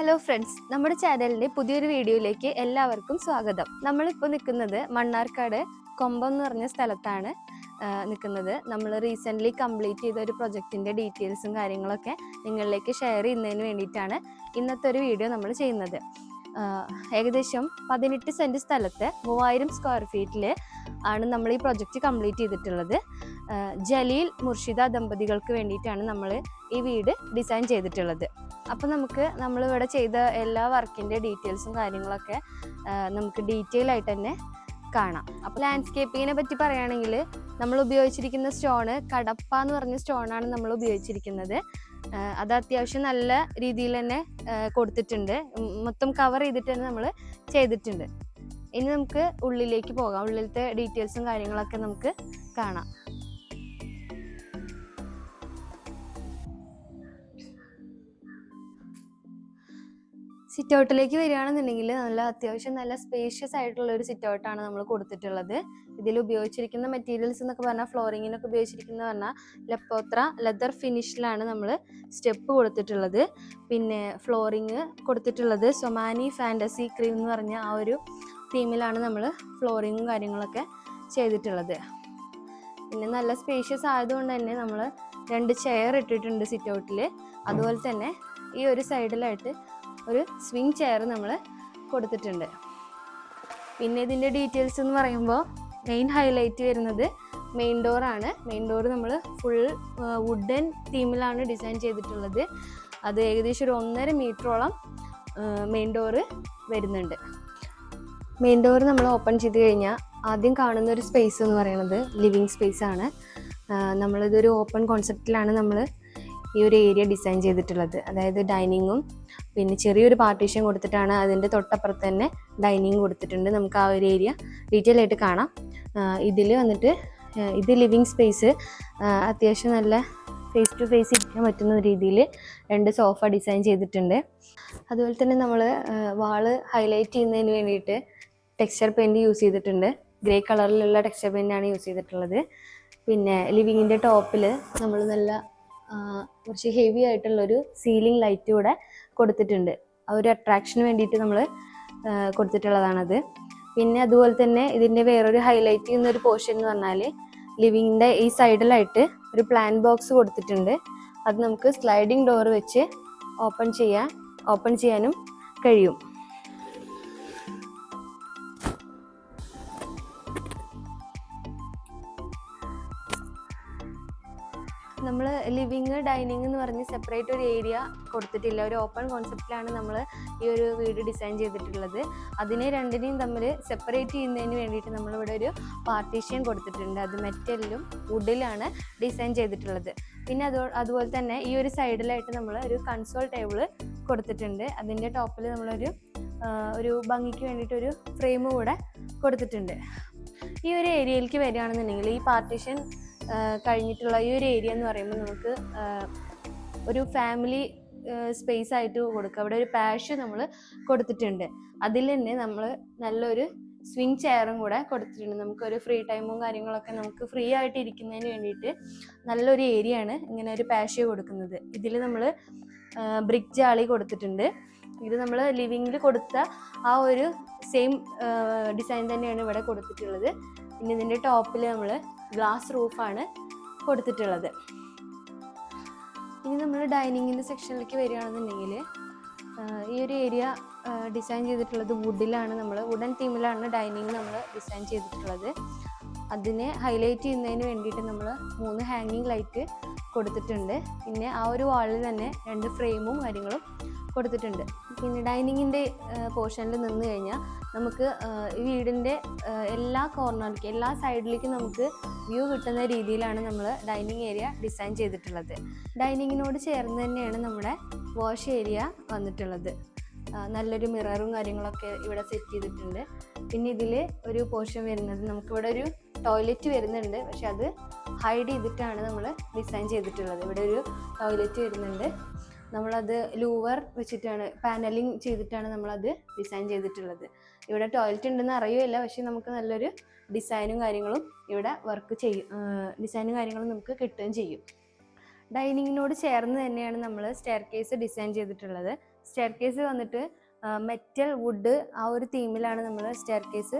Hello friends നമ്മുടെ ചാനലിന്റെ പുതിയൊരു വീഡിയോയിലേക്ക് എല്ലാവർക്കും സ്വാഗതം. നമ്മളിപ്പോൾ നിൽക്കുന്നത് മണ്ണാർക്കാട് കൊമ്പം എന്ന് പറഞ്ഞ സ്ഥലത്താണ് നിൽക്കുന്നത്. നമ്മൾ റീസെന്റ്ലി കംപ്ലീറ്റ് ചെയ്ത ഒരു പ്രൊജക്റ്റിന്റെ ഡീറ്റെയിൽസും കാര്യങ്ങളൊക്കെ നിങ്ങളിലേക്ക് ഷെയർ ചെയ്യുന്നതിന് വേണ്ടിയിട്ടാണ് ഇന്നത്തെ ഒരു വീഡിയോ നമ്മൾ ചെയ്യുന്നത്. ഏകദേശം പതിനെട്ട് സെന്റ് സ്ഥലത്ത് മൂവായിരം സ്ക്വയർ ഫീറ്റിൽ ആണ് നമ്മൾ ഈ പ്രൊജക്റ്റ് കംപ്ലീറ്റ് ചെയ്തിട്ടുള്ളത്. ജലീൽ മുർഷിദ ദമ്പതികൾക്ക് വേണ്ടിയിട്ടാണ് നമ്മൾ ഈ വീട് ഡിസൈൻ ചെയ്തിട്ടുള്ളത്. അപ്പോൾ നമുക്ക് നമ്മളിവിടെ ചെയ്ത എല്ലാ വർക്കിന്റെ ഡീറ്റെയിൽസും കാര്യങ്ങളൊക്കെ നമുക്ക് ഡീറ്റെയിൽ ആയിട്ട് തന്നെ കാണാം. അപ്പോൾ ലാൻഡ്സ്കേപ്പിങ്ങിനെ പറ്റി പറയുകയാണെങ്കിൽ നമ്മൾ ഉപയോഗിച്ചിരിക്കുന്ന സ്റ്റോണ് കടപ്പ എന്ന് പറഞ്ഞ സ്റ്റോണാണ് നമ്മൾ ഉപയോഗിച്ചിരിക്കുന്നത്. അത് അത്യാവശ്യം നല്ല രീതിയിൽ തന്നെ കൊടുത്തിട്ടുണ്ട്. മൊത്തം കവർ ചെയ്തിട്ട് തന്നെ നമ്മൾ ചെയ്തിട്ടുണ്ട്. ഇനി നമുക്ക് ഉള്ളിലേക്ക് പോകാം. ഉള്ളിലത്തെ ഡീറ്റെയിൽസും കാര്യങ്ങളൊക്കെ നമുക്ക് കാണാം. സിറ്റ് ഔട്ടിലേക്ക് വരികയാണെന്നുണ്ടെങ്കിൽ നല്ല അത്യാവശ്യം നല്ല സ്പേഷ്യസ് ആയിട്ടുള്ള ഒരു സിറ്റ് ഔട്ടാണ് നമ്മൾ കൊടുത്തിട്ടുള്ളത്. ഇതിൽ ഉപയോഗിച്ചിരിക്കുന്ന മെറ്റീരിയൽസ് എന്നൊക്കെ പറഞ്ഞാൽ ഫ്ലോറിങ്ങിനൊക്കെ ഉപയോഗിച്ചിരിക്കുന്ന പറഞ്ഞാൽ ലെപ്പോത്ര ലെതർ ഫിനിഷിലാണ് നമ്മൾ സ്റ്റെപ്പ് കൊടുത്തിട്ടുള്ളത്. പിന്നെ ഫ്ലോറിങ് കൊടുത്തിട്ടുള്ളത് സൊമാനി ഫാന്റസി ക്രീം എന്ന് പറഞ്ഞ ആ ഒരു തീമിലാണ് നമ്മൾ ഫ്ലോറിങ്ങും കാര്യങ്ങളൊക്കെ ചെയ്തിട്ടുള്ളത്. പിന്നെ നല്ല സ്പേഷ്യസ് ആയതുകൊണ്ട് തന്നെ നമ്മൾ രണ്ട് ചെയർ ഇട്ടിട്ടുണ്ട് സിറ്റ് ഔട്ടിൽ അതുപോലെ തന്നെ ഈ ഒരു സൈഡിലായിട്ട് ഒരു സ്വിങ് ചെയർ നമ്മൾ കൊടുത്തിട്ടുണ്ട്. പിന്നെ ഇതിന്റെ ഡീറ്റെയിൽസ് എന്ന് പറയുമ്പോൾ മെയിൻ ഹൈലൈറ്റ് വരുന്നത് മെയിൻ ഡോറാണ് മെയിൻ ഡോർ നമ്മൾ ഫുൾ വുഡൻ തീമിലാണ് ഡിസൈൻ ചെയ്തിട്ടുള്ളത്. അത് ഏകദേശം ഒരു ഒന്നര മീറ്ററോളം മെയിൻ ഡോറ് വരുന്നുണ്ട്. മെയിൻ ഡോർ നമ്മൾ ഓപ്പൺ ചെയ്ത് കഴിഞ്ഞാൽ ആദ്യം കാണുന്ന ഒരു സ്പേസ് എന്ന് പറയുന്നത് ലിവിങ് സ്പേസ് ആണ്. നമ്മളിതൊരു ഓപ്പൺ കോൺസെപ്റ്റിലാണ് നമ്മൾ ഈ ഒരു ഏരിയ ഡിസൈൻ ചെയ്തിട്ടുള്ളത്. അതായത് ഡൈനിങ്ങും പിന്നെ ചെറിയൊരു പാർട്ടീഷൻ കൊടുത്തിട്ടാണ് അതിന്റെ തൊട്ടപ്പുറത്ത് തന്നെ ഡൈനിങ് കൊടുത്തിട്ടുണ്ട്. നമുക്ക് ആ ഒരു ഏരിയ ഡീറ്റെയിൽ ആയിട്ട് കാണാം. ഇതിൽ വന്നിട്ട് ഇത് ലിവിങ് സ്പേസ് അത്യാവശ്യം നല്ല ഫേസ് ടു ഫേസ് ഇരിക്കാൻ പറ്റുന്ന രീതിയിൽ രണ്ട് സോഫ ഡിസൈൻ ചെയ്തിട്ടുണ്ട്. അതുപോലെ തന്നെ നമ്മൾ വാൾ ഹൈലൈറ്റ് ചെയ്യുന്നതിന് വേണ്ടിയിട്ട് ടെക്സ്ചർ പെയിന്റ് യൂസ് ചെയ്തിട്ടുണ്ട്. ഗ്രേ കളറിലുള്ള ടെക്സ്ചർ പെയിന്റാണ് യൂസ് ചെയ്തിട്ടുള്ളത്. പിന്നെ ലിവിങ്ങിന്റെ ടോപ്പിൽ നമ്മൾ നല്ല കുറച്ച് ഹെവി ആയിട്ടുള്ള ഒരു സീലിംഗ് ലൈറ്റ് കൂടെ കൊടുത്തിട്ടുണ്ട്. ആ ഒരു അട്രാക്ഷന് വേണ്ടിയിട്ട് നമ്മൾ കൊടുത്തിട്ടുള്ളതാണത്. പിന്നെ അതുപോലെ തന്നെ ഇതിന്റെ വേറൊരു ഹൈലൈറ്റ് ചെയ്യുന്ന ഒരു പോർഷൻ എന്ന് പറഞ്ഞാൽ ലിവിങ്ങിന്റെ ഈ സൈഡിലായിട്ട് ഒരു പ്ലാൻ ബോക്സ് കൊടുത്തിട്ടുണ്ട്. അത് നമുക്ക് സ്ലൈഡിങ് ഡോർ വെച്ച് ഓപ്പൺ ചെയ്യാൻ ഓപ്പൺ ചെയ്യാനും കഴിയും. ഡൈനിങ് എന്ന് പറഞ്ഞ് സെപ്പറേറ്റ് ഒരു ഏരിയ കൊടുത്തിട്ടില്ല. ഒരു ഓപ്പൺ കോൺസെപ്റ്റിലാണ് നമ്മൾ ഈ ഒരു വീട് ഡിസൈൻ ചെയ്തിട്ടുള്ളത്. അതിനെ രണ്ടിനെയും തമ്മിൽ സെപ്പറേറ്റ് ചെയ്യുന്നതിന് വേണ്ടിയിട്ട് നമ്മളിവിടെ ഒരു പാർട്ടീഷ്യൻ കൊടുത്തിട്ടുണ്ട്. അത് മെറ്റലിലും വുഡിലാണ് ഡിസൈൻ ചെയ്തിട്ടുള്ളത്. പിന്നെ അതോ അതുപോലെ തന്നെ ഈ ഒരു സൈഡിലായിട്ട് നമ്മൾ ഒരു കൺസോൾ ടേബിൾ കൊടുത്തിട്ടുണ്ട്. അതിന്റെ ടോപ്പിൽ നമ്മളൊരു ഒരു ഭംഗിക്ക് വേണ്ടിയിട്ട് ഒരു ഫ്രെയിം കൂടെ കൊടുത്തിട്ടുണ്ട്. ഈ ഒരു ഏരിയയിലേക്ക് വരികയാണെന്നുണ്ടെങ്കിൽ ഈ പാർട്ടീഷൻ കഴിഞ്ഞിട്ടുള്ള ഈ ഒരു ഏരിയ എന്ന് പറയുമ്പോൾ നമുക്ക് ഒരു ഫാമിലി സ്പേസ് ആയിട്ട് കൊടുക്കുക അവിടെ ഒരു പാഷ് നമ്മൾ കൊടുത്തിട്ടുണ്ട്. അതിൽ തന്നെ നമ്മൾ നല്ലൊരു സ്വിങ് ചെയറും കൂടെ കൊടുത്തിട്ടുണ്ട്. നമുക്കൊരു ഫ്രീ ടൈമും കാര്യങ്ങളൊക്കെ നമുക്ക് ഫ്രീ ആയിട്ട് ഇരിക്കുന്നതിന് വേണ്ടിയിട്ട് നല്ലൊരു ഏരിയ ആണ് ഇങ്ങനെ ഒരു പാഷ് കൊടുക്കുന്നത്. ഇതിൽ നമ്മൾ ബ്രിക് ജാളി കൊടുത്തിട്ടുണ്ട്. ഇത് നമ്മൾ ലിവിങ്ങിൽ കൊടുത്ത ആ ഒരു സെയിം ഡിസൈൻ തന്നെയാണ് ഇവിടെ കൊടുത്തിട്ടുള്ളത്. പിന്നെ ഇതിന്റെ ടോപ്പിൽ നമ്മൾ ഗ്ലാസ് റൂഫാണ് കൊടുത്തിട്ടുള്ളത്. ഇനി നമ്മൾ ഡൈനിങ്ങിന്റെ സെക്ഷനിലേക്ക് വരികയാണെന്നുണ്ടെങ്കിൽ ഈ ഒരു ഏരിയ ഡിസൈൻ ചെയ്തിട്ടുള്ളത് വുഡിലാണ് നമ്മൾ വുഡൻ തീമിലാണ് ഡൈനിങ് നമ്മൾ ഡിസൈൻ ചെയ്തിട്ടുള്ളത്. അതിനെ ഹൈലൈറ്റ് ചെയ്യുന്നതിന് വേണ്ടിയിട്ട് നമ്മൾ മൂന്ന് ഹാങ്ങിങ് ലൈറ്റ് കൊടുത്തിട്ടുണ്ട്. പിന്നെ ആ ഒരു വാളിൽ തന്നെ രണ്ട് ഫ്രെയിമും കാര്യങ്ങളും കൊടുത്തിട്ടുണ്ട്. പിന്നെ ഡൈനിങ്ങിന്റെ പോർഷനിൽ നിന്ന് കഴിഞ്ഞാൽ നമുക്ക് ഈ വീടിന്റെ എല്ലാ കോർണറിലേക്ക് എല്ലാ സൈഡിലേക്കും നമുക്ക് വ്യൂ കിട്ടുന്ന രീതിയിലാണ് നമ്മൾ ഡൈനിങ് ഏരിയ ഡിസൈൻ ചെയ്തിട്ടുള്ളത്. ഡൈനിങ്ങിനോട് ചേർന്ന് തന്നെയാണ് നമ്മുടെ വാഷ് ഏരിയ വന്നിട്ടുള്ളത്. നല്ലൊരു മിററും കാര്യങ്ങളൊക്കെ ഇവിടെ സെറ്റ് ചെയ്തിട്ടുണ്ട്. പിന്നെ ഇതിൽ ഒരു പോർഷൻ വരുന്നത് നമുക്കിവിടെ ഒരു ടോയ്ലറ്റ് വരുന്നുണ്ട്. പക്ഷെ അത് ഹൈഡ് ചെയ്തിട്ടാണ് നമ്മൾ ഡിസൈൻ ചെയ്തിട്ടുള്ളത്. ഇവിടെ ഒരു ടോയ്ലറ്റ് വരുന്നുണ്ട്. നമ്മളത് ലൂവർ വെച്ചിട്ടാണ് പാനലിങ് ചെയ്തിട്ടാണ് നമ്മളത് ഡിസൈൻ ചെയ്തിട്ടുള്ളത്. ഇവിടെ ടോയ്ലറ്റ് ഉണ്ടെന്ന് അറിയില്ല പക്ഷേ നമുക്ക് നല്ലൊരു ഡിസൈനും കാര്യങ്ങളും ഇവിടെ വർക്ക് ചെയ്യും ഡിസൈനും കാര്യങ്ങളും നമുക്ക് കിട്ടുകയും ചെയ്യും. ഡൈനിങ്ങിനോട് ചേർന്ന് തന്നെയാണ് നമ്മൾ സ്റ്റെയർ കേസ് ഡിസൈൻ ചെയ്തിട്ടുള്ളത്. സ്റ്റെയർ കേസ് വന്നിട്ട് മെറ്റൽ വുഡ് ആ ഒരു തീമിലാണ് നമ്മൾ സ്റ്റെയർ കേസ്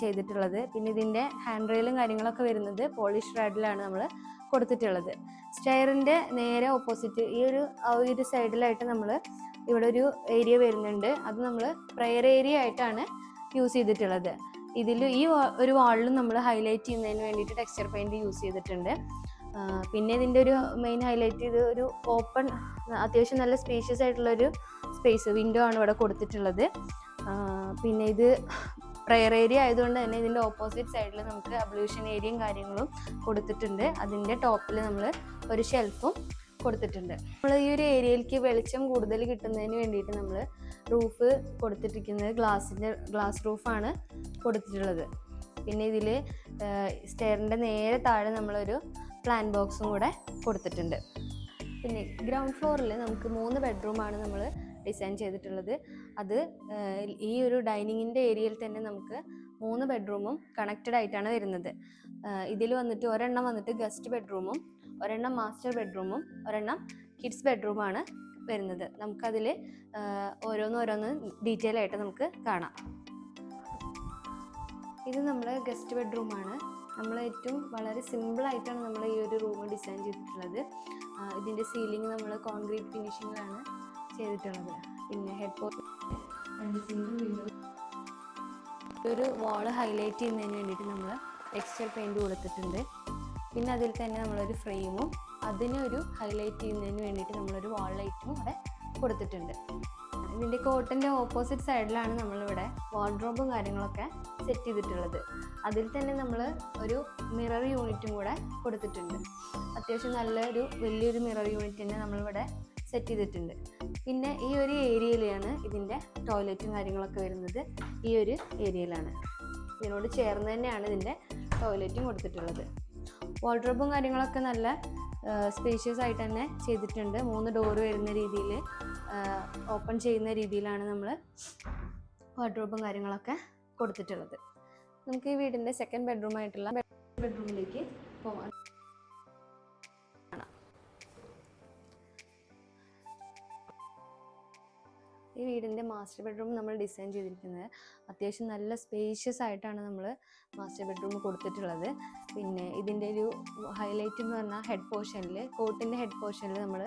ചെയ്തിട്ടുള്ളത്. പിന്നെ ഇതിന്റെ ഹാൻഡ് റെയിലും കാര്യങ്ങളൊക്കെ വരുന്നത് പോളിഷ് റാഡിലാണ് നമ്മൾ കൊടുത്തിട്ടുള്ളത്. സ്റ്റെയറിന്റെ നേരെ ഓപ്പോസിറ്റ് ഈ ഒരു ആ ഒരു സൈഡിലായിട്ട് നമ്മൾ ഇവിടെ ഒരു ഏരിയ വരുന്നുണ്ട്. അത് നമ്മൾ പ്രെയർ ഏരിയ ആയിട്ടാണ് യൂസ് ചെയ്തിട്ടുള്ളത്. ഇതിൽ ഈ ഒരു വാളിലും നമ്മൾ ഹൈലൈറ്റ് ചെയ്യുന്നതിന് വേണ്ടിയിട്ട് ടെക്സ്ചർ പെയിന്റ് യൂസ് ചെയ്തിട്ടുണ്ട്. പിന്നെ ഇതിന്റെ ഒരു മെയിൻ ഹൈലൈറ്റ് ഇത് ഒരു ഓപ്പൺ അത്യാവശ്യം നല്ല സ്പേഷ്യസ് ആയിട്ടുള്ളൊരു സ്പേസ് വിൻഡോ ആണ് ഇവിടെ കൊടുത്തിട്ടുള്ളത്. പിന്നെ ഇത് പ്രെയർ ഏരിയ ആയതുകൊണ്ട് തന്നെ ഇതിന്റെ ഓപ്പോസിറ്റ് സൈഡിൽ നമുക്ക് അബ്ലൂഷൻ ഏരിയയും കാര്യങ്ങളും കൊടുത്തിട്ടുണ്ട്. അതിന്റെ ടോപ്പിൽ നമ്മൾ ഒരു ഷെൽഫും കൊടുത്തിട്ടുണ്ട്. നമ്മൾ ഈ ഒരു ഏരിയയിലേക്ക് വെളിച്ചം കൂടുതൽ കിട്ടുന്നതിന് വേണ്ടിയിട്ട് നമ്മൾ റൂഫ് കൊടുത്തിട്ടിരിക്കുന്നത് ഗ്ലാസിന്റെ ഗ്ലാസ് റൂഫാണ് കൊടുത്തിട്ടുള്ളത്. പിന്നെ ഇതിൽ സ്റ്റെയറിന്റെ നേരെ താഴെ നമ്മളൊരു പ്ലാൻ ബോക്സും കൂടെ കൊടുത്തിട്ടുണ്ട്. പിന്നെ ഗ്രൗണ്ട് ഫ്ലോറിൽ നമുക്ക് മൂന്ന് ബെഡ്റൂമാണ് നമ്മൾ ഡിസൈൻ ചെയ്തിട്ടുള്ളത്. അത് ഈ ഒരു ഡൈനിങ്ങിന്റെ ഏരിയയിൽ തന്നെ നമുക്ക് മൂന്ന് ബെഡ്റൂമും കണക്റ്റഡ് ആയിട്ടാണ് വരുന്നത്. ഇതിൽ വന്നിട്ട് ഒരെണ്ണം വന്നിട്ട് ഗസ്റ്റ് ബെഡ്റൂമും ഒരെണ്ണം മാസ്റ്റർ ബെഡ്റൂമും ഒരെണ്ണം കിഡ്സ് ബെഡ്റൂമാണ് വരുന്നത്. നമുക്കതിൽ ഓരോന്ന് ഓരോന്ന് ഡീറ്റെയിൽ ആയിട്ട് നമുക്ക് കാണാം. ഇത് നമ്മുടെ ഗസ്റ്റ് ബെഡ്റൂമാണ്. നമ്മൾ ഏറ്റവും വളരെ സിമ്പിളായിട്ടാണ് നമ്മൾ ഈ ഒരു റൂം ഡിസൈൻ ചെയ്തിട്ടുള്ളത്. ഇതിന്റെ സീലിംഗ് നമ്മൾ കോൺക്രീറ്റ് ഫിനിഷിങ്ങിലാണ് ചെയ്തിട്ടുള്ളത്. പിന്നെ ഹെഡ് പോർട്ട് ഒരു വാൾ ഹൈലൈറ്റ് ചെയ്യുന്നതിന് വേണ്ടിയിട്ട് നമ്മൾ ടെക്സ്റ്റർ പെയിന്റ് കൊടുത്തിട്ടുണ്ട്. പിന്നെ അതിൽ തന്നെ നമ്മളൊരു ഫ്രെയിമും ഒരു ഹൈലൈറ്റ് ചെയ്യുന്നതിന് വേണ്ടിയിട്ട് നമ്മളൊരു വാൾ ലൈറ്റും ഇവിടെ കൊടുത്തിട്ടുണ്ട്. ഇതിന്റെ കോട്ടന്റെ ഓപ്പോസിറ്റ് സൈഡിലാണ് നമ്മളിവിടെ വാർഡ്രോബും കാര്യങ്ങളൊക്കെ സെറ്റ് ചെയ്തിട്ടുള്ളത്. അതിൽ തന്നെ നമ്മൾ ഒരു മിറർ യൂണിറ്റും കൂടെ കൊടുത്തിട്ടുണ്ട്. അത്യാവശ്യം നല്ലൊരു വലിയൊരു മിറർ യൂണിറ്റ് തന്നെ നമ്മളിവിടെ സെറ്റ് ചെയ്തിട്ടുണ്ട്. പിന്നെ ഈ ഒരു ഏരിയയിലാണ് ഇതിന്റെ ടോയ്ലറ്റും കാര്യങ്ങളൊക്കെ വരുന്നത്. ഈ ഒരു ഏരിയയിലാണ് ഇതിനോട് ചേർന്ന് തന്നെയാണ് ഇതിന്റെ ടോയ്ലറ്റും കൊടുത്തിട്ടുള്ളത്. വാർഡ്രോബും കാര്യങ്ങളൊക്കെ നല്ല സ്പേഷ്യസ് ആയിട്ട് തന്നെ ചെയ്തിട്ടുണ്ട്. മൂന്ന് ഡോറ് വരുന്ന രീതിയിൽ ഓപ്പൺ ചെയ്യുന്ന രീതിയിലാണ് നമ്മൾ വാർഡ്രോബും കാര്യങ്ങളൊക്കെ കൊടുത്തിട്ടുള്ളത്. നമുക്ക് ഈ വീടിന്റെ സെക്കൻഡ് ബെഡ്റൂം ആയിട്ടുള്ള ബെഡ്റൂമിലേക്ക് പോകാം ഈ വീടിന്റെ മാസ്റ്റർ ബെഡ്റൂം നമ്മൾ ഡിസൈൻ ചെയ്തിരിക്കുന്നത്. അത്യാവശ്യം നല്ല സ്പേഷ്യസ് ആയിട്ടാണ് നമ്മൾ മാസ്റ്റർ ബെഡ്റൂം കൊടുത്തിട്ടുള്ളത്. പിന്നെ ഇതിന്റെ ഒരു ഹൈലൈറ്റ് എന്ന് പറഞ്ഞാൽ ഹെഡ് പോർഷനിൽ കോട്ടിന്റെ ഹെഡ് പോർഷനിൽ നമ്മൾ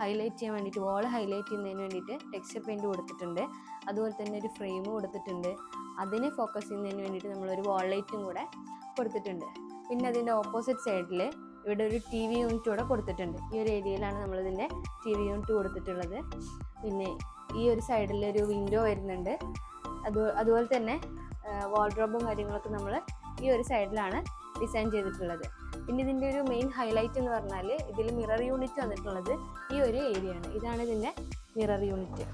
ഹൈലൈറ്റ് ചെയ്യാൻ വേണ്ടിയിട്ട് വാൾ ഹൈലൈറ്റ് ചെയ്യുന്നതിന് വേണ്ടിയിട്ട് ടെക്സ്ചർ പെയിന്റ് കൊടുത്തിട്ടുണ്ട്. അതുപോലെ തന്നെ ഒരു ഫ്രെയിം കൊടുത്തിട്ടുണ്ട്. അതിനെ ഫോക്കസ് ചെയ്യുന്നതിന് വേണ്ടിയിട്ട് നമ്മളൊരു വാൾ ലൈറ്റും കൂടെ കൊടുത്തിട്ടുണ്ട്. പിന്നെ അതിന്റെ ഓപ്പോസിറ്റ് സൈഡിൽ ഇവിടെ ഒരു ടി വി യൂണിറ്റ് കൂടെ കൊടുത്തിട്ടുണ്ട്. ഈ ഒരു ഏരിയയിലാണ് നമ്മളിതിന്റെ ടി വി യൂണിറ്റ് കൊടുത്തിട്ടുള്ളത്. പിന്നെ ഈ ഒരു സൈഡിൽ ഒരു വിൻഡോ വരുന്നുണ്ട്. അത് അതുപോലെ തന്നെ വാർഡ്രോബും കാര്യങ്ങളൊക്കെ നമ്മൾ ഈ ഒരു സൈഡിലാണ് ഡിസൈൻ ചെയ്തിട്ടുള്ളത്. പിന്നെ ഇതിന്റെ ഒരു മെയിൻ ഹൈലൈറ്റ് എന്ന് പറഞ്ഞാൽ ഇതിൽ മിറർ യൂണിറ്റ് വന്നിട്ടുള്ളത് ഈ ഒരു ഏരിയ ആണ്. ഇതാണ് ഇതിന്റെ മിറർ യൂണിറ്റ്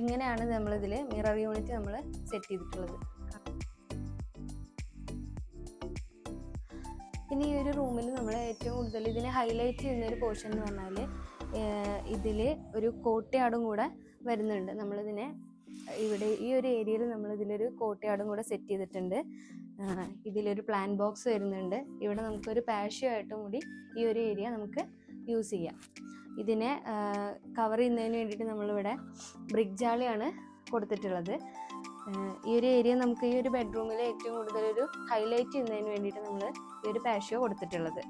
ഇങ്ങനെയാണ് നമ്മളിതിൽ മിറർ യൂണിറ്റ് നമ്മൾ സെറ്റ് ചെയ്തിട്ടുള്ളത്. പിന്നെ ഈ ഒരു റൂമിൽ നമ്മൾ ഏറ്റവും കൂടുതൽ ഇതിനെ ഹൈലൈറ്റ് ചെയ്യുന്ന ഒരു പോർഷൻ എന്ന് പറഞ്ഞാൽ ഇതിൽ ഒരു കോട്ടയാടും കൂടെ വരുന്നുണ്ട്. നമ്മളിതിനെ ഇവിടെ ഈ ഒരു ഏരിയയിൽ നമ്മൾ ഇതിലൊരു കോട്ടയാടും കൂടെ സെറ്റ് ചെയ്തിട്ടുണ്ട്. ഇതിലൊരു പ്ലാൻ ബോക്സ് വരുന്നുണ്ട്. ഇവിടെ നമുക്കൊരു പാഷ്യോ ആയിട്ടും കൂടി ഈ ഒരു ഏരിയ നമുക്ക് യൂസ് ചെയ്യാം. ഇതിനെ കവർ ചെയ്യുന്നതിന് വേണ്ടിയിട്ട് നമ്മളിവിടെ ബ്രിഡ്ജാളിയാണ് കൊടുത്തിട്ടുള്ളത്. ഈ ഒരു ഏരിയ നമുക്ക് ഈ ഒരു ബെഡ്റൂമിൽ ഏറ്റവും കൂടുതൽ ഒരു ഹൈലൈറ്റ് ചെയ്യുന്നതിന് വേണ്ടിയിട്ട് നമ്മൾ ഈ ഒരു പാഷ്യോ കൊടുത്തിട്ടുള്ളത്.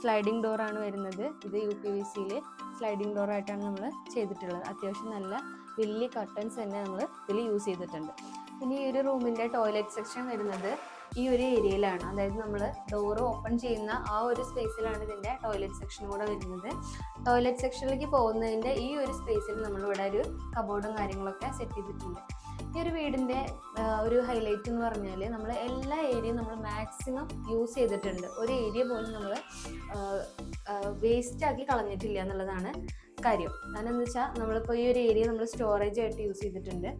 സ്ലൈഡിംഗ് ഡോറാണ് വരുന്നത്. ഇത് യു പി വി സിയിൽ സ്ലൈഡിംഗ് ഡോറായിട്ടാണ് നമ്മൾ ചെയ്തിട്ടുള്ളത്. അത്യാവശ്യം നല്ല വലിയ കർട്ടൻസ് തന്നെ നമ്മൾ ഇതിൽ യൂസ് ചെയ്തിട്ടുണ്ട്. പിന്നെ ഈ ഒരു റൂമിന്റെ ടോയ്ലറ്റ് സെക്ഷൻ വരുന്നത് ഈ ഒരു ഏരിയയിലാണ് അതായത് നമ്മൾ ഡോർ ഓപ്പൺ ചെയ്യുന്ന ആ ഒരു സ്പേസിലാണ് ഇതിന്റെ ടോയ്ലറ്റ് സെക്ഷൻ കൂടെ വരുന്നത്. ടോയ്ലറ്റ് സെക്ഷനിലേക്ക് പോകുന്നതിന്റെ ഈ ഒരു സ്പേസിൽ നമ്മളിവിടെ ഒരു കബോർഡും കാര്യങ്ങളൊക്കെ സെറ്റ് ചെയ്തിട്ടുണ്ട്. ഈ ഒരു വീടിന്റെ ഒരു ഹൈലൈറ്റ് എന്ന് പറഞ്ഞാൽ നമ്മൾ എല്ലാ ഏരിയയും നമ്മൾ മാക്സിമം യൂസ് ചെയ്തിട്ടുണ്ട്. ഒരു ഏരിയ പോലും നമ്മൾ വേസ്റ്റ് ആക്കി കളഞ്ഞിട്ടില്ല എന്നുള്ളതാണ് കാര്യം. കാരണം വെച്ചാൽ നമ്മളിപ്പോൾ ഈ ഒരു ഏരിയ നമ്മൾ സ്റ്റോറേജ് ആയിട്ട് യൂസ് ചെയ്തിട്ടുണ്ട്.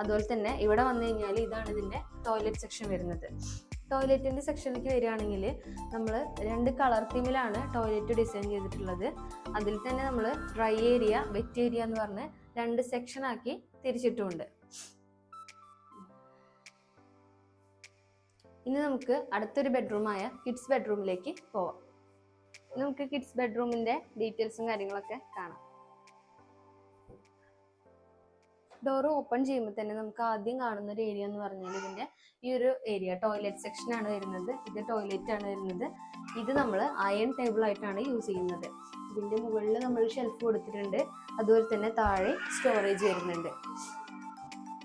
അതുപോലെ തന്നെ ഇവിടെ വന്നു കഴിഞ്ഞാൽ ഇതാണ് ഇതിന്റെ ടോയ്ലറ്റ് സെക്ഷൻ വരുന്നത്. ടോയ്ലറ്റിന്റെ സെക്ഷനിലേക്ക് വരികയാണെങ്കിൽ നമ്മൾ രണ്ട് കളർ തീമിലാണ് ടോയ്ലറ്റ് ഡിസൈൻ ചെയ്തിട്ടുള്ളത്. അതിൽ തന്നെ നമ്മൾ ഡ്രൈ ഏരിയ വെറ്റ് ഏരിയ എന്ന് പറഞ്ഞ് രണ്ട് സെക്ഷനാക്കി തിരിച്ചിട്ടുമുണ്ട്. ഇനി നമുക്ക് അടുത്തൊരു ബെഡ്റൂമായ കിഡ്സ് ബെഡ്റൂമിലേക്ക് പോവാം. നമുക്ക് കിഡ്സ് ബെഡ്റൂമിന്റെ ഡീറ്റെയിൽസും കാര്യങ്ങളൊക്കെ കാണാം. ഡോർ ഓപ്പൺ ചെയ്യുമ്പോൾ തന്നെ നമുക്ക് ആദ്യം കാണുന്ന ഒരു ഏരിയ എന്ന് പറഞ്ഞാൽ ഇതിന്റെ ഈ ഒരു ഏരിയ ടോയ്ലറ്റ് സെക്ഷൻ ആണ് വരുന്നത്. ഇത് ടോയ്ലറ്റ് ആണ് വരുന്നത്. ഇത് നമ്മൾ അയൺ ടേബിൾ ആയിട്ടാണ് യൂസ് ചെയ്യുന്നത്. ഇതിന്റെ മുകളിൽ നമ്മൾ ഷെൽഫ് കൊടുത്തിട്ടുണ്ട്. അതുപോലെ തന്നെ താഴെ സ്റ്റോറേജ് വരുന്നുണ്ട്.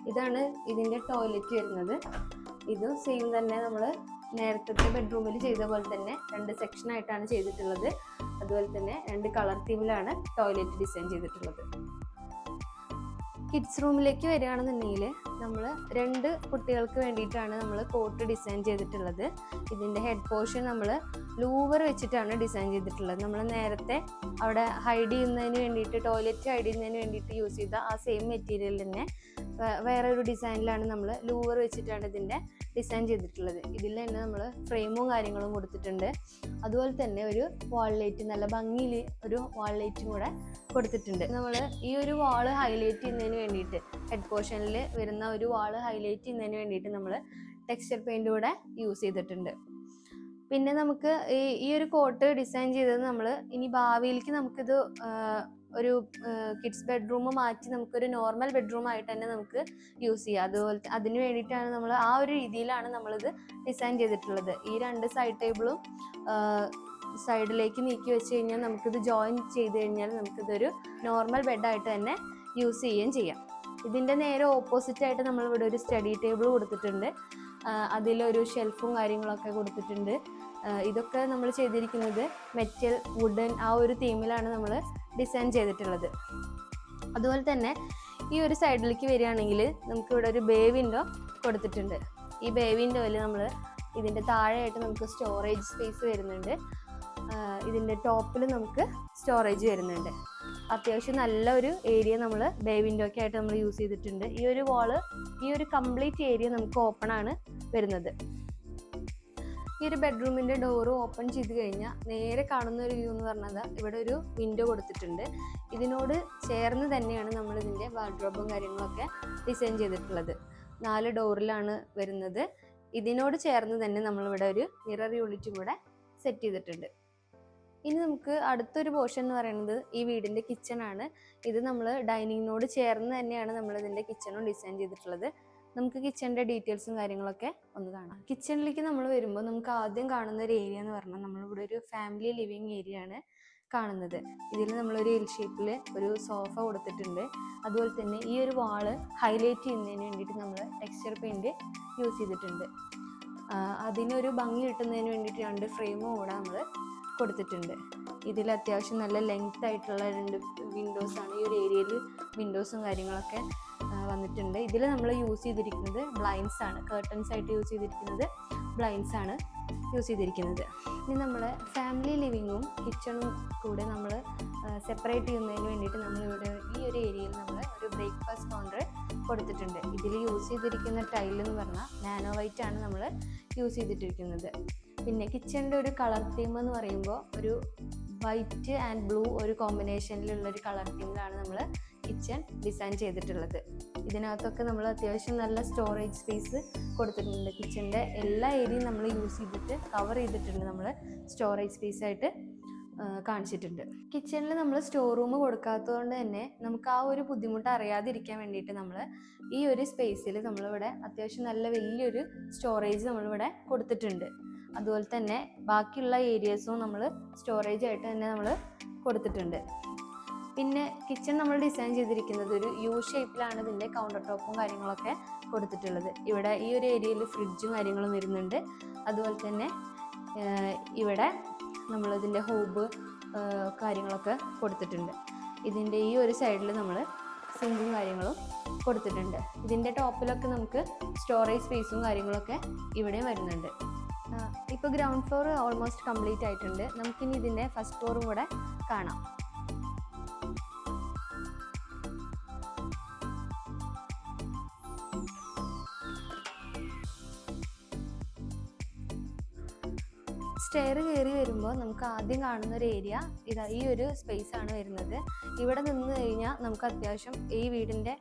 ഇതാണ് ഇതിന്റെ ടോയ്ലറ്റ് വരുന്നത്. ഇത് സെയിം തന്നെ നമ്മൾ നേരത്തെ ബെഡ്റൂമിൽ ചെയ്ത പോലെ തന്നെ രണ്ട് സെക്ഷൻ ആയിട്ടാണ് ചെയ്തിട്ടുള്ളത്. അതുപോലെ തന്നെ രണ്ട് കളർ തീമിലാണ് ടോയ്ലറ്റ് ഡിസൈൻ ചെയ്തിട്ടുള്ളത്. കിഡ്സ് റൂമിലേക്ക് വരികയാണെന്നുണ്ടെങ്കിൽ നമ്മൾ രണ്ട് കുട്ടികൾക്ക് വേണ്ടിയിട്ടാണ് നമ്മൾ കോട്ട് ഡിസൈൻ ചെയ്തിട്ടുള്ളത്. ഇതിന്റെ ഹെഡ് പോർഷൻ നമ്മൾ ലൂവർ വെച്ചിട്ടാണ് ഡിസൈൻ ചെയ്തിട്ടുള്ളത്. നമ്മൾ നേരത്തെ അവിടെ ഹൈഡ് ചെയ്യുന്നതിന് വേണ്ടിയിട്ട് ടോയ്ലറ്റ് ഹൈഡ് ചെയ്യുന്നതിന് വേണ്ടിയിട്ട് യൂസ് ചെയ്ത ആ സെയിം മെറ്റീരിയൽ തന്നെ വേറെ ഒരു ഡിസൈനിലാണ് നമ്മൾ ലൂവർ വെച്ചിട്ടാണ് ഇതിന്റെ ഡിസൈൻ ചെയ്തിട്ടുള്ളത്. ഇതിൽ തന്നെ നമ്മൾ ഫ്രെയിമും കാര്യങ്ങളും കൊടുത്തിട്ടുണ്ട്. അതുപോലെ തന്നെ ഒരു വാൾ ലൈറ്റ് നല്ല ഭംഗിയിൽ ഒരു വാൾ ലൈറ്റും കൂടെ കൊടുത്തിട്ടുണ്ട്. നമ്മൾ ഈ ഒരു വാൾ ഹൈലൈറ്റ് ചെയ്യുന്നതിന് വേണ്ടിയിട്ട് ഹെഡ് പോർഷനിൽ വരുന്ന ഒരു വാൾ ഹൈലൈറ്റ് ചെയ്യുന്നതിന് വേണ്ടിയിട്ട് നമ്മൾ ടെക്സ്ചർ പെയിന്റ് കൂടെ യൂസ് ചെയ്തിട്ടുണ്ട്. പിന്നെ നമുക്ക് ഈ ഒരു കോട്ട് ഡിസൈൻ ചെയ്തത് നമ്മൾ ഇനി ഭാവിയിലേക്ക് നമുക്കിത് ഒരു കിഡ്സ് ബെഡ്റൂം മാറ്റി നമുക്കൊരു നോർമൽ ബെഡ്റൂം ആയിട്ട് തന്നെ നമുക്ക് യൂസ് ചെയ്യാം. അതുപോലെ അതിന് വേണ്ടിയിട്ടാണ് നമ്മൾ ആ ഒരു രീതിയിലാണ് നമ്മളിത് ഡിസൈൻ ചെയ്തിട്ടുള്ളത്. ഈ രണ്ട് സൈഡ് ടേബിളും സൈഡിലേക്ക് നീക്കി വെച്ച് കഴിഞ്ഞാൽ നമുക്കിത് ജോയിൻ ചെയ്ത് കഴിഞ്ഞാൽ നമുക്കിതൊരു നോർമൽ ബെഡായിട്ട് തന്നെ യൂസ് ചെയ്യുകയും ചെയ്യാം. ഇതിന്റെ നേരെ ഓപ്പോസിറ്റ് ആയിട്ട് നമ്മൾ ഇവിടെ ഒരു സ്റ്റഡി ടേബിൾ കൊടുത്തിട്ടുണ്ട്. അതിലൊരു ഷെൽഫും കാര്യങ്ങളൊക്കെ കൊടുത്തിട്ടുണ്ട്. ഇതൊക്കെ നമ്മൾ ചെയ്തിരിക്കുന്നത് മെറ്റൽ വുഡൻ ആ ഒരു തീമിലാണ് നമ്മൾ ഡിസൈൻ ചെയ്തിട്ടുള്ളത്. അതുപോലെ തന്നെ ഈ ഒരു സൈഡിലേക്ക് വരികയാണെങ്കിൽ നമുക്ക് ഇവിടെ ഒരു ബേ വിൻഡോ കൊടുത്തിട്ടുണ്ട്. ഈ ബേ വിൻഡോയിൽ നമ്മൾ ഇതിന്റെ താഴെയായിട്ട് നമുക്ക് സ്റ്റോറേജ് സ്പേസ് വരുന്നുണ്ട്. ഇതിന്റെ ടോപ്പിൽ നമുക്ക് സ്റ്റോറേജ് വരുന്നുണ്ട്. അത്യാവശ്യം നല്ല ഒരു ഏരിയ നമ്മൾ ബേ വിൻഡോയ്ക്ക് ആയിട്ട് നമ്മൾ യൂസ് ചെയ്തിട്ടുണ്ട്. ഈ ഒരു വാൾ ഈ ഒരു കംപ്ലീറ്റ് ഏരിയ നമുക്ക് ഓപ്പൺ ആണ് വരുന്നത്. ഈ ഒരു ബെഡ്റൂമിന്റെ ഡോറ് ഓപ്പൺ ചെയ്ത് കഴിഞ്ഞാൽ നേരെ കാണുന്ന ഒരു വ്യൂ എന്ന് പറഞ്ഞത് ഇവിടെ ഒരു വിൻഡോ കൊടുത്തിട്ടുണ്ട്. ഇതിനോട് ചേർന്ന് തന്നെയാണ് നമ്മൾ ഇതിന്റെ വാർഡ്രോബും കാര്യങ്ങളൊക്കെ ഡിസൈൻ ചെയ്തിട്ടുള്ളത്. നാല് ഡോറിലാണ് വരുന്നത്. ഇതിനോട് ചേർന്ന് തന്നെ നമ്മളിവിടെ ഒരു മിറർ യൂണിറ്റും കൂടെ സെറ്റ് ചെയ്തിട്ടുണ്ട്. ഇനി നമുക്ക് അടുത്തൊരു പോർഷൻ എന്ന് പറയുന്നത് ഈ വീടിന്റെ ആണ്. ഇത് നമ്മൾ ഡൈനിങ്ങിനോട് ചേർന്ന് തന്നെയാണ് നമ്മളിതിന്റെ കിച്ചണും ഡിസൈൻ ചെയ്തിട്ടുള്ളത്. നമുക്ക് കിച്ചണിന്റെ ഡീറ്റെയിൽസും കാര്യങ്ങളൊക്കെ ഒന്ന് കാണാം. കിച്ചണിലേക്ക് നമ്മൾ വരുമ്പോൾ നമുക്ക് ആദ്യം കാണുന്ന ഒരു ഏരിയ എന്ന് പറഞ്ഞാൽ നമ്മളിവിടെ ഒരു ഫാമിലി ലിവിങ് ഏരിയ ആണ് കാണുന്നത്. ഇതിൽ നമ്മളൊരു എൽ ഷേപ്പിൽ ഒരു സോഫ കൊടുത്തിട്ടുണ്ട്. അതുപോലെ തന്നെ ഈ ഒരു വാൾ ഹൈലൈറ്റ് ചെയ്യുന്നതിന് വേണ്ടിയിട്ട് നമ്മൾ ടെക്സ്ചർ പെയിന്റ് യൂസ് ചെയ്തിട്ടുണ്ട്. അതിനൊരു ഭംഗി കിട്ടുന്നതിന് വേണ്ടിയിട്ട് രണ്ട് ഫ്രെയിമും കൂടെ നമ്മൾ കൊടുത്തിട്ടുണ്ട്. ഇതിൽ അത്യാവശ്യം നല്ല ലെങ്ത് ആയിട്ടുള്ള രണ്ട് വിൻഡോസ് ആണ്. ഈ ഒരു ഏരിയയിൽ വിൻഡോസും കാര്യങ്ങളൊക്കെ വന്നിട്ടുണ്ട്. ഇതിൽ നമ്മൾ യൂസ് ചെയ്തിരിക്കുന്നത് ബ്ലൈൻസ് ആണ്. കേർട്ടൻസ് ആയിട്ട് യൂസ് ചെയ്തിരിക്കുന്നത് ബ്ലൈൻസ് ആണ് യൂസ് ചെയ്തിരിക്കുന്നത്. ഇനി നമ്മൾ ഫാമിലി ലിവിങ്ങും കിച്ചണും കൂടെ നമ്മൾ സെപ്പറേറ്റ് ചെയ്യുന്നതിന് വേണ്ടിയിട്ട് നമ്മൾ ഇവിടെ ഈ ഒരു ഏരിയയിൽ നമ്മൾ ഒരു ബ്രേക്ക്ഫാസ്റ്റ് കൗണ്ടർ കൊടുത്തിട്ടുണ്ട്. ഇതിൽ യൂസ് ചെയ്തിരിക്കുന്ന ടൈൽ എന്ന് പറഞ്ഞാൽ നാനോ വൈറ്റ് ആണ് നമ്മൾ യൂസ് ചെയ്തിട്ടിരിക്കുന്നത്. പിന്നെ കിച്ചണിന്റെ ഒരു കളർ തീം എന്ന് പറയുമ്പോൾ ഒരു വൈറ്റ് ആൻഡ് ബ്ലൂ ഒരു കോമ്പിനേഷനിലുള്ള ഒരു കളർ തീമിലാണ് നമ്മൾ കിച്ചൺ ഡിസൈൻ ചെയ്തിട്ടുള്ളത്. ഇതിനകത്തൊക്കെ നമ്മൾ അത്യാവശ്യം നല്ല സ്റ്റോറേജ് സ്പേസ് കൊടുത്തിട്ടുണ്ട്. കിച്ചണിന്റെ എല്ലാ ഏരിയയും നമ്മൾ യൂസ് ചെയ്തിട്ട് കവർ ചെയ്തിട്ടുണ്ട് നമ്മൾ സ്റ്റോറേജ് സ്പേസ് ആയിട്ട് കാണിച്ചിട്ടുണ്ട്. കിച്ചണിൽ നമ്മൾ സ്റ്റോർ റൂം കൊടുക്കാത്തതുകൊണ്ട് തന്നെ നമുക്ക് ആ ഒരു ബുദ്ധിമുട്ട് അറിയാതിരിക്കാൻ വേണ്ടിയിട്ട് നമ്മൾ ഈ ഒരു സ്പേസിൽ നമ്മളിവിടെ അത്യാവശ്യം നല്ല വലിയൊരു സ്റ്റോറേജ് നമ്മളിവിടെ കൊടുത്തിട്ടുണ്ട്. അതുപോലെ തന്നെ ബാക്കിയുള്ള ഏരിയസും നമ്മൾ സ്റ്റോറേജ് ആയിട്ട് തന്നെ നമ്മൾ കൊടുത്തിട്ടുണ്ട്. പിന്നെ കിച്ചൺ നമ്മൾ ഡിസൈൻ ചെയ്തിരിക്കുന്നത് ഒരു യു ഷേപ്പിലാണ് ഇതിന്റെ കൗണ്ടർ ടോപ്പും കാര്യങ്ങളൊക്കെ കൊടുത്തിട്ടുള്ളത്. ഇവിടെ ഈ ഒരു ഏരിയയിൽ ഫ്രിഡ്ജും കാര്യങ്ങളും വരുന്നുണ്ട്. അതുപോലെ തന്നെ ഇവിടെ നമ്മളിതിന്റെ ഹോബ് കാര്യങ്ങളൊക്കെ കൊടുത്തിട്ടുണ്ട്. ഇതിന്റെ ഈ ഒരു സൈഡിൽ നമ്മൾ സിങ്കും കാര്യങ്ങളും കൊടുത്തിട്ടുണ്ട്. ഇതിന്റെ ടോപ്പിലൊക്കെ നമുക്ക് സ്റ്റോറേജ് സ്പേസും കാര്യങ്ങളൊക്കെ ഇവിടെ വരുന്നുണ്ട്. ഇപ്പോൾ ഗ്രൗണ്ട് ഫ്ലോർ ഓൾമോസ്റ്റ് കംപ്ലീറ്റ് ആയിട്ടുണ്ട്. നമുക്കിനി ഇതിന്റെ ഫസ്റ്റ് ഫ്ലോറും കൂടെ കാണാം. സ്റ്റെയർ കയറി വരുമ്പോൾ നമുക്ക് ആദ്യം കാണുന്ന ഒരു ഏരിയ ഇതാ ഈ ഒരു സ്പേസ് ആണ് വരുന്നത്. ഇവിടെ നിന്ന് കഴിഞ്ഞാൽ നമുക്ക് അത്യാവശ്യം ഈ വീടിന്റെ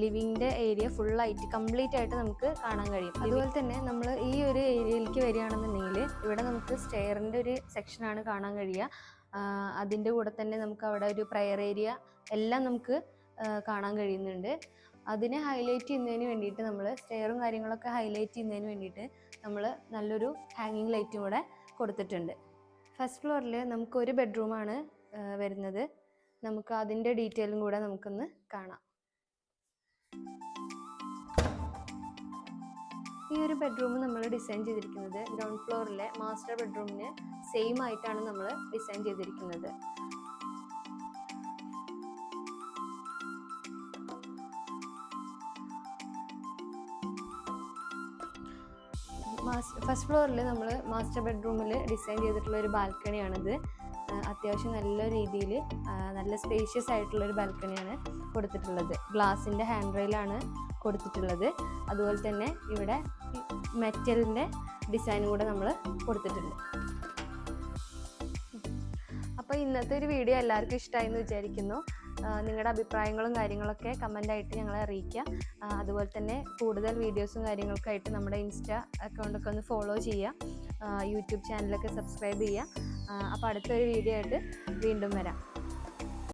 ലിവിങ്ങിന്റെ ഏരിയ ഫുള്ളായിട്ട് കംപ്ലീറ്റ് ആയിട്ട് നമുക്ക് കാണാൻ കഴിയും. അതുപോലെ തന്നെ നമ്മൾ ഈ ഒരു ഏരിയയിലേക്ക് വരികയാണെന്നുണ്ടെങ്കിൽ ഇവിടെ നമുക്ക് സ്റ്റെയറിന്റെ ഒരു സെക്ഷനാണ് കാണാൻ കഴിയുക. അതിന്റെ കൂടെ തന്നെ നമുക്ക് അവിടെ ഒരു പ്രയർ ഏരിയ എല്ലാം നമുക്ക് കാണാൻ കഴിയുന്നുണ്ട്. അതിനെ ഹൈലൈറ്റ് ചെയ്യുന്നതിന് വേണ്ടിയിട്ട് നമ്മൾ സ്റ്റെയറും കാര്യങ്ങളൊക്കെ ഹൈലൈറ്റ് ചെയ്യുന്നതിന് വേണ്ടിയിട്ട് നമ്മൾ നല്ലൊരു ഹാങ്ങിങ് ലൈറ്റും കൂടെ കൊടുത്തിട്ടുണ്ട്. ഫസ്റ്റ് ഫ്ലോറിൽ നമുക്ക് ഒരു ബെഡ്റൂമാണ് വരുന്നത്. നമുക്ക് അതിന്റെ ഡീറ്റെയിലും കൂടെ നമുക്കൊന്ന് കാണാം. ഈ ഒരു ബെഡ്റൂം നമ്മൾ ഡിസൈൻ ചെയ്തിരിക്കുന്നത് ഗ്രൗണ്ട് ഫ്ലോറിലെ മാസ്റ്റർ ബെഡ്റൂമിന് സെയിം ആയിട്ടാണ് നമ്മൾ ഡിസൈൻ ചെയ്തിരിക്കുന്നത്. ഫസ്റ്റ് ഫ്ലോറിൽ നമ്മൾ മാസ്റ്റർ ബെഡ്റൂമിൽ ഡിസൈൻ ചെയ്തിട്ടുള്ള ഒരു ബാൽക്കണിയാണിത്. അത്യാവശ്യം നല്ല രീതിയിൽ നല്ല സ്പേഷ്യസ് ആയിട്ടുള്ള ഒരു ബാൽക്കണിയാണ് കൊടുത്തിട്ടുള്ളത്. ഗ്ലാസിന്റെ ഹാൻഡ് റെയിലാണ് കൊടുത്തിട്ടുള്ളത്. അതുപോലെ തന്നെ ഇവിടെ മെറ്റലിന്റെ ഡിസൈനും കൂടെ നമ്മൾ കൊടുത്തിട്ടുണ്ട്. അപ്പോൾ ഇന്നത്തെ ഒരു വീഡിയോ എല്ലാവർക്കും ഇഷ്ടമായി എന്ന് വിചാരിക്കുന്നു. നിങ്ങളുടെ അഭിപ്രായങ്ങളും കാര്യങ്ങളൊക്കെ കമന്റായിട്ട് ഞങ്ങളെ അറിയിക്കുക. അതുപോലെ തന്നെ കൂടുതൽ വീഡിയോസും കാര്യങ്ങളൊക്കെ ആയിട്ട് നമ്മുടെ ഇൻസ്റ്റ അക്കൗണ്ടൊക്കെ ഒന്ന് ഫോളോ ചെയ്യുക. യൂട്യൂബ് ചാനലൊക്കെ സബ്സ്ക്രൈബ് ചെയ്യുക. അപ്പോൾ അടുത്തൊരു വീഡിയോ ആയിട്ട് വീണ്ടും വരാം.